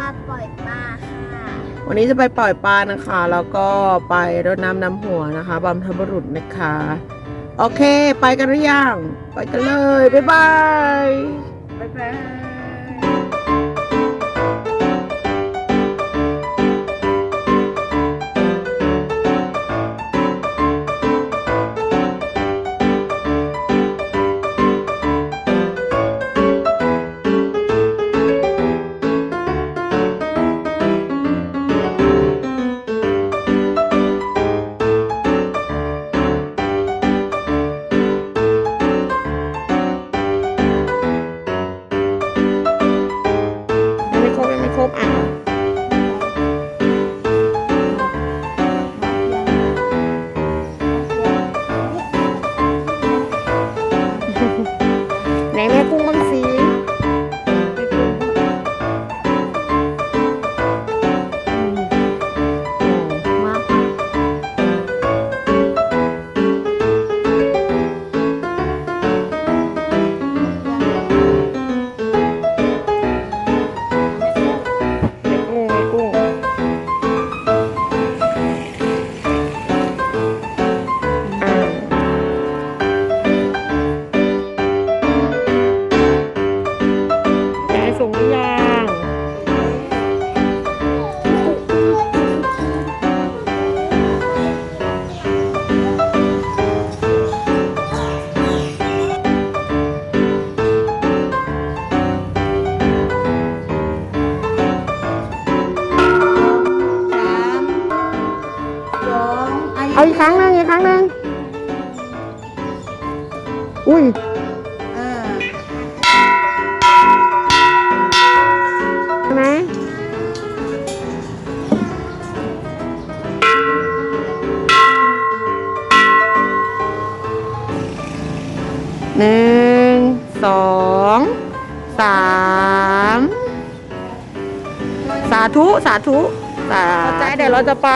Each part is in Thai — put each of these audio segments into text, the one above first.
มาปล่อยปลาค่ะ วันนี้จะไปปล่อยปลานะคะ แล้วก็ไปรดน้ำน้ำหัวนะคะบำทบุรุษนะคะ โอเค ไปกันหรือยัง ไปกันเลย บ๊ายบาย บ๊ายบาย เอาอีกครั้งหนึงอีกครั้งหนึงอุ้ย เออใช่ไหมหนึ่ง สอง สาม สาธุ สาธุ สาใจเดี๋ยวเราจะไป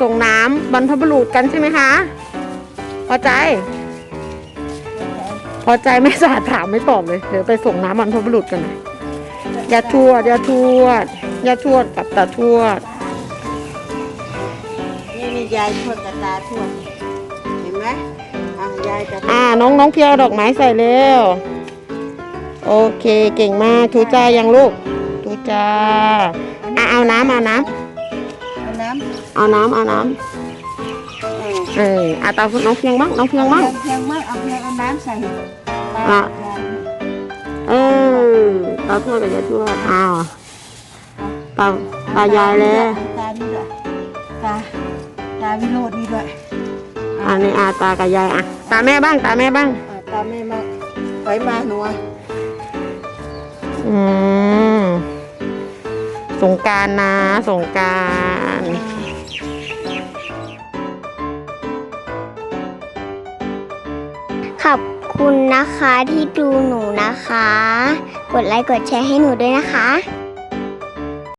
ส่งน้ำบรรพบุรุษกันใช่ไหมคะ พอใจ พอใจไม่สาถามไม่ตอบเลยเดี๋ยวไปส่งน้ำบรรพบุรุษกันหน่อยยาทวดยาทวดยาทวดกับตาทวดนี่มียายทวดกับตาทวดเห็นไหมอะยายกับอ่าน้องน้องเพียวเอาดอกไม้ใส่เร็วโอเคเก่งมากทูจ้ายังลูกทูจ้าอะเอาน้ำเอาน้เอาน้ำ เอาน้ำเอาน้ำเออำเอออะตาน้องเพียงบ้างน้องเพียงบ้างเพียงมากเอาเพียงเอาน้ำใส่ตาอะยายเออตาทวดกับยาทวดอ้าวตาตายายเลยตานี่ด้วยตาตาวิโรจน์นี่ด้วยอันนี้อาตากับยายอะตาแม่บ้างตาแม่บ้างอะตาแม่มาไปมาหนัวอืมสงกรารนะสงกราร ขอบคุณนะคะที่ดูหนูนะคะ กดไลค์กดแชร์ให้หนูด้วยนะคะ